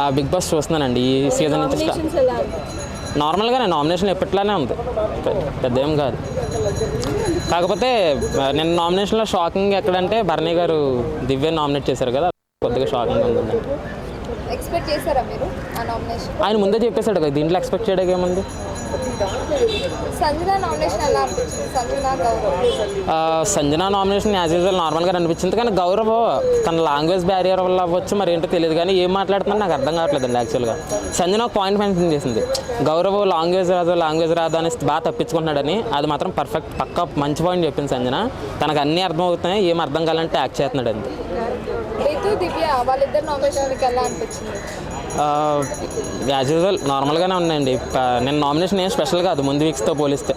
ఆ big boss చూస్తున్నానండి ఈ సీజన్ నుంచి నార్మల్గానే నామినేషన్ ఎప్పట్లానే ఉంది. పెద్ద ఏం కాదు. కాకపోతే ఆ, నేను నామినేషన్లో షాకింగ్ ఎక్కడంటే భరణి గారు దివ్య నామినేట్ చేశారు కదా కొద్దిగా షాకింగ్ ఉందండి. ఆయన ముందే చెప్పేశాడు కదా దీంట్లో ఎక్స్పెక్ట్ చేయడానికి ఏముంది? సంజన నామినేషన్ యాజ్ యూజువల్ నార్మల్గా అనిపించింది కానీ గౌరవ్ తన లాంగ్వేజ్ బ్యారియర్ వల్ల అవ్వచ్చు మరి ఏంటో తెలియదు కానీ ఏం మాట్లాడుతున్నా నాకు అర్థం కావట్లేదండి యాక్చువల్గా సంజన ఒక పాయింట్ మెన్షన్ చేసింది. గౌరవ్ లాంగ్వేజ్ రాదు లాంగ్వేజ్ రాదు అని బాగా తప్పించుకుంటున్నాడని అది మాత్రం పర్ఫెక్ట్ పక్క మంచి పాయింట్ చెప్పింది సంజన. తనకు అన్నీ అర్థం అవుతున్నాయి ఏం అర్థం కావాలంటే యాక్ట్ చేస్తున్నాడు అంతే వాళ్ళిద్దరు ఎలా అనిపించింది? యాజ్ యూజువల్ నార్మల్గానే ఉన్నాయండి. నిన్న నామినేషన్ ఏం స్పెషల్ కాదు ముందు వీక్స్తో పోలిస్తే.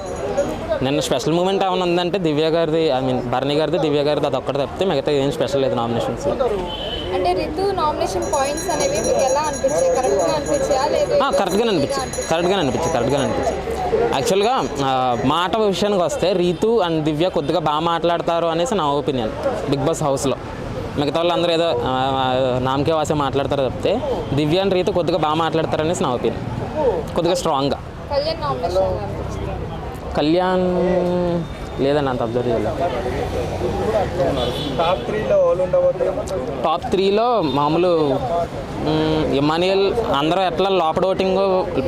నిన్న స్పెషల్ మూమెంట్ ఏమైనా ఉందంటే దివ్య గారిది ఐ మీన్ భరణి గారిది దివ్య గారిది అది ఒక్కటి తప్పితే మిగతా ఏం స్పెషల్ లేదు నామినేషన్స్ అంటే రితు నామినేషన్ పాయింట్స్ అనేవి మీకు ఎలా అనిపించాయి? కరెక్ట్గా అనిపించాయా? లేదా కరెక్ట్గానే అనిపించింది కరెక్ట్గానే కరెక్ట్గానే యాక్చువల్గా మాట విషయానికి వస్తే రీతు అండ్ దివ్య కొద్దిగా బాగా మాట్లాడతారు అనేసి నా ఒపీనియన్ బిగ్ బాస్ హౌస్లో మిగతా వాళ్ళందరూ ఏదో నామకే వాసే మాట్లాడతారు తప్పితే దివ్య అండ్ రీతు కొద్దిగా బాగా మాట్లాడతారు అనేసి నా ఒపీనియన్. కొద్దిగా స్ట్రాంగ్గా. కళ్యాణ్ లేదని అంత అబ్జర్వ్ చేయలేదు. టాప్ త్రీలో మామూలు మ్, ఇమ్మానియల్ అందరూ ఎట్లా లోపల ఓటింగ్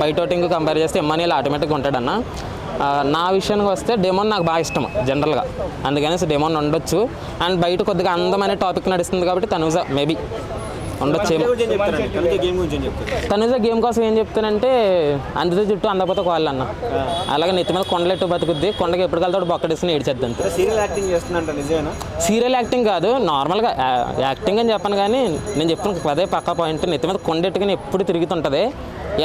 బయట ఓటింగ్ కంపేర్ చేస్తే ఇమ్మానియల్ ఆటోమేటిక్గా ఉంటాడన్న. నా విషయానికి వస్తే డెమోన్ నాకు బాగా ఇష్టం జనరల్గా అందుకని డెమోన్ ఉండొచ్చు. అండ్ బయట కొద్దిగా అందమైన టాపిక్ నడుస్తుంది కాబట్టి తనుజ మేబీ ఉండొచ్చేమో తనుజ గేమ్ కోసం ఏం చెప్తానంటే అందితే చుట్టూ అందకపోతే అన్న అలాగే నెత్తి మీద కొండలెట్టు బతుకుద్ది? కొండకి ఎప్పుడు వెళ్తాడు బొక్కడేసుకుని ఏడ్చేద్ది అంతే సీరియల్ యాక్టింగ్ కాదు నార్మల్గా యాక్టింగ్ అని చెప్పను కానీ నేను చెప్తున్న అదే పక్క పాయింట్ నెత్తి మీద కొండెట్టుకుని ఎప్పుడు తిరుగుతుంటుంది.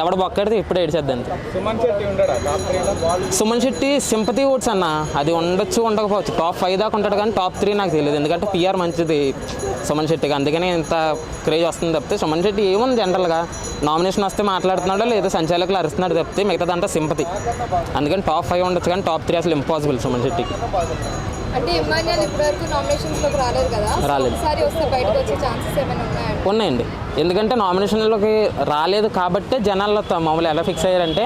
ఎవడ బొక్కడితే ఎప్పుడు ఏడ్చేద్ది అంతే. సుమన్ శెట్టి ఉండడా? టాప్ త్రీలో సుమన్ శెట్టి సింపతి ఓట్స్ అన్న అది ఉండొచ్చు ఉండకపోవచ్చు. టాప్ ఫైవ్ దాకా ఉంటాడు కానీ టాప్ త్రీ నాకు తెలియదు. ఎందుకంటే పిఆర్ మంచిది సుమన్ శెట్టికి. అందుకనే ఇంత క్రేజ్ వస్తుంది తప్పితే సుమన్ శెట్టి ఏముంది జనరల్గా నామినేషన్ వస్తే మాట్లాడుతున్నాడో లేదా సంచాలకులు అరుస్తున్నాడు తప్పితే మిగతాదంతా సింపతి. అందుకని టాప్ ఫైవ్ ఉండొచ్చు కానీ టాప్ త్రీ అసలు ఇంపాసిబుల్ సుమన్ శెట్టికి. అంటే ఇమాన్యుల్ ఇప్పటివరకు రాలేదు కదా? రాలేదు. ఒకసారి వస్తే బయటకు వచ్చే ఛాన్సెస్ ఏమైనా ఉన్నాయండి? ఉన్నాయండి. ఎందుకంటే నామినేషన్లోకి రాలేదు కాబట్టే జనాల్లో త- మామూలు ఎలా ఫిక్స్ అయ్యారంటే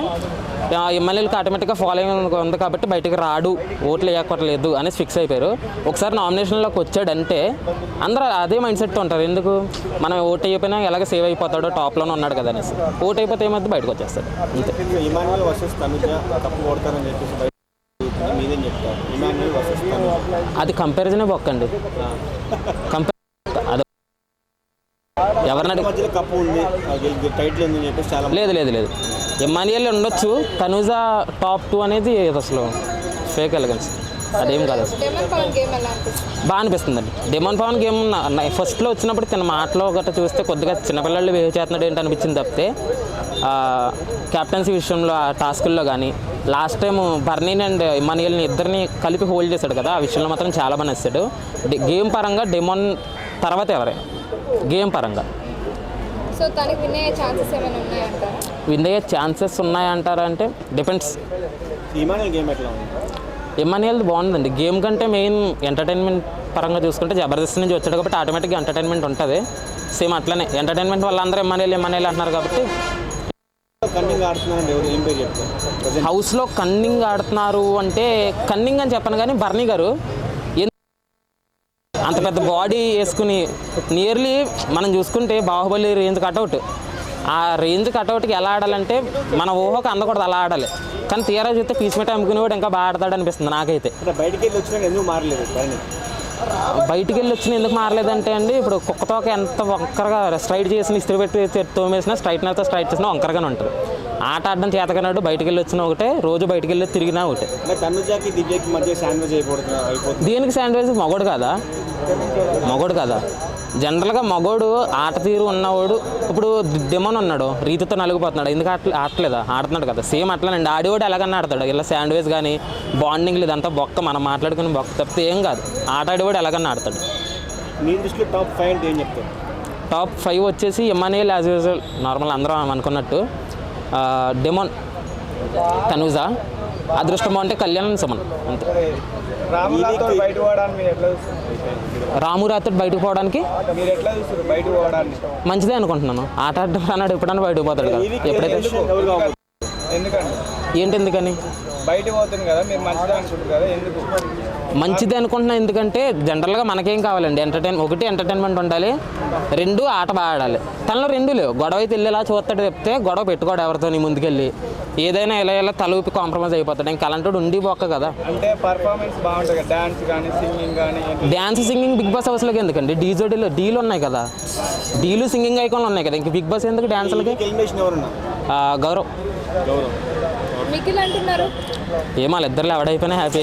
ఎమ్మెల్యేలకు ఆటోమేటిక్గా ఫాలోయింగ్ ఉంది కాబట్టి బయటికి రాడు ఓట్లు వేయక్కర్లేదు అనేసి ఫిక్స్ అయిపోయారు. ఒకసారి నామినేషన్లోకి వచ్చాడంటే అందరూ అదే మైండ్ సెట్తో ఉంటారు. ఎందుకు? మనం ఓటు అయిపోయినా ఎలాగ సేవ్ అయిపోతాడో టాప్లోనే ఉన్నాడు కదా అనేసి. ఓటు అయిపోతే ఏమైతే బయటకు వచ్చేస్తాడు. అంతే. ఇమాన్యుల్ చెప్తారు? ఇమాన్యుల్ వర్సెస్ అది కంపారిజనే బొక్కండి కంపేర్ అది ఎవరిని అడిగి మధ్యలో కప్పు ఉంది. టైటిల్ ఉంది అని చెప్పేసి చాలా లేదు లేదు లేదు. ఎమ్మానియల్ ఉండొచ్చు. తనుజ టాప్ టూ అనేది అసలు ఫేక్ ఎలగన్స్. అదేం కాదు ఎలా అనిపిస్తుంది? బాగా అనిపిస్తుందండి. డెమోన్ పవన్ గేమ్ ఫస్ట్లో వచ్చినప్పుడు తన మాటలో గట్రా చూస్తే కొద్దిగా చిన్నపిల్లలు బిహేవ్ చేస్తున్నాడు ఏంటి అనిపించింది తప్పితే క్యాప్టెన్సీ విషయంలో ఆ టాస్కుల్లో కానీ లాస్ట్ టైం బర్నీన్ అండ్ ఇమానియల్ని ఇద్దరిని కలిపి హోల్డ్ చేశాడు కదా ఆ విషయంలో మాత్రం చాలా బాగా నచ్చాడు. గేమ్ పరంగా డెమోన్ తర్వాత ఎవరే? గేమ్ పరంగా. సో తనకి విన్ అయ్యే ఛాన్సెస్ ఏమైనా ఉన్నాయంటారా? విన్ అయ్యే ఛాన్సెస్ ఉన్నాయంటారా అంటే డిపెండ్స్ ఇమాన్యుల్ గేమ్ ఎట్లా ఉంది? ఎమ్మానియల్ బాగుందండి. గేమ్ కంటే మెయిన్ ఎంటర్టైన్మెంట్ పరంగా చూసుకుంటే జబర్దస్త్ నుంచి వచ్చాడు కాబట్టి ఆటోమేటిక్గా ఎంటర్టైన్మెంట్ ఉంటుంది. సేమ్ అట్లనే. ఎంటర్టైన్మెంట్ వల్ల అందరూ ఎమ్మానియల్ ఎమ్మానియల్ అంటున్నారు కాబట్టి కన్నింగ్ ఆడుతున్నారండి ఎవరు? ఏం పేరు చెప్తారు ప్రజెంట్. హౌస్లో కన్నింగ్ ఆడుతున్నారు అంటే కన్నింగ్ అని చెప్పను కానీ బర్నీ గారు. అంత పెద్ద బాడీ వేసుకుని నియర్లీ మనం చూసుకుంటే బాహుబలి రేంజ్ కట్అవుట్ ఆ రేంజ్ కట్అవుట్కి ఎలా ఆడాలంటే మన ఊహకు అందకూడదు అలా ఆడాలి. కానీ తీరా చూస్తే పీస్ మీట అమ్ముకునేవాడు ఇంకా బాగా ఆడతాడు అనిపిస్తుంది నాకైతే. బయటికి వెళ్ళి వచ్చినాక ఎందుకు మారలేదు బయటికి వెళ్ళి వచ్చిన ఎందుకు మారలేదంటే అండి ఇప్పుడు కుక్కతోక ఎంత వంకరగా స్ట్రైట్ చేసిన ఇస్త్రీ పెట్టి తోమేసినా స్ట్రైట్నర్తో స్ట్రైట్ చేసినా వంకరగానే ఉంటుంది. ఆట ఆడడం చేతకన్నాడు బయటికి వెళ్ళి వచ్చిన ఒకటే రోజు బయటికి వెళ్ళి తిరిగినా ఒకటే. మరి తనుజాకి దివ్యకి మధ్య శాండ్విచ్ అయిపోతుంది అయిపోతుంది. దీనికి శాండ్విచ్ మగోడు కాదా? మగోడు కాదా? జనరల్గా మగోడు ఆట తీరు ఉన్నవాడు ఇప్పుడు డెమోన్ ఉన్నాడు రీతితో నలిగిపోతున్నాడు. ఎందుకు ఆట ఆడలేదా ఆడుతున్నాడు కదా. సేమ్ అట్లనండి. ఆడేవాడు ఎలాగన్నా ఆడతాడు. ఇలా శాండ్విచ్ కానీ బాండింగ్ ఇదంతా బొక్క మనం మాట్లాడుకుని బొక్క తప్పితే ఏం కాదు. ఆట ఆడేవాడు ఎలాగన్నా ఆడతాడు. మీ దృష్టిలో టాప్ ఫైవ్ అంటే ఏం చెప్తారు? టాప్ ఫైవ్ వచ్చేసి ఎమ్మానియల్ యాజ్ యూజువల్. నార్మల్ అందరం అనుకున్నట్టు. డెమోన్ తనూజా. అదృష్టం అంటే కళ్యాణ్ సుమన్ అంతే. రాము రాథోడ్ బయట పోవడాన్ని మీరు ఎట్లా చూస్తారు రాము రాత్రి బయటకు పోవడానికి? మంచిదే అనుకుంటున్నాను. ఆట ఆడడం అన్నాడు ఎప్పుడన్నా బయటకు పోతాడు కదా. ఎప్పుడైతే ఏంటి ఎందుకని బయట పోతుంది కదా మీరు మంచిదే అనుకుంటారు కదా ఎందుకు? మంచిది అనుకుంటున్నా ఎందుకంటే జనరల్గా మనకేం కావాలండి? ఎంటర్టైన్ ఒకటి ఎంటర్టైన్మెంట్ ఉండాలి రెండు ఆట బాగా ఆడాలి. తనలో రెండు లేవు. గొడవ అయితే వెళ్ళేలా చూస్తాడు చెప్తే గొడవ పెట్టుకోడు ఎవరితో ముందుకెళ్ళి. ఏదైనా ఇలా ఇలా తలూపి కాంప్రమైజ్ అయిపోతాడు. ఇంకా అలాంటి ఉండి పోక్క కదా. అంటే పర్ఫార్మెన్స్ బాగుంటుంది డాన్స్ కానీ సింగింగ్ కానీ డ్యాన్స్ సింగింగ్ బిగ్ బాస్ హౌస్లోకి ఎందుకండి? డీజోడీలో డీలు ఉన్నాయి కదా. డీలు సింగింగ్ ఐకాన్లు ఉన్నాయి కదా. ఇంక బిగ్ బాస్ ఎందుకు ఎవరున్నా? గౌరవ్. గౌరవం. మిగిలిన అంటున్నారు. ఏమో వాళ్ళిద్దరు ఎవడైపోయినా happy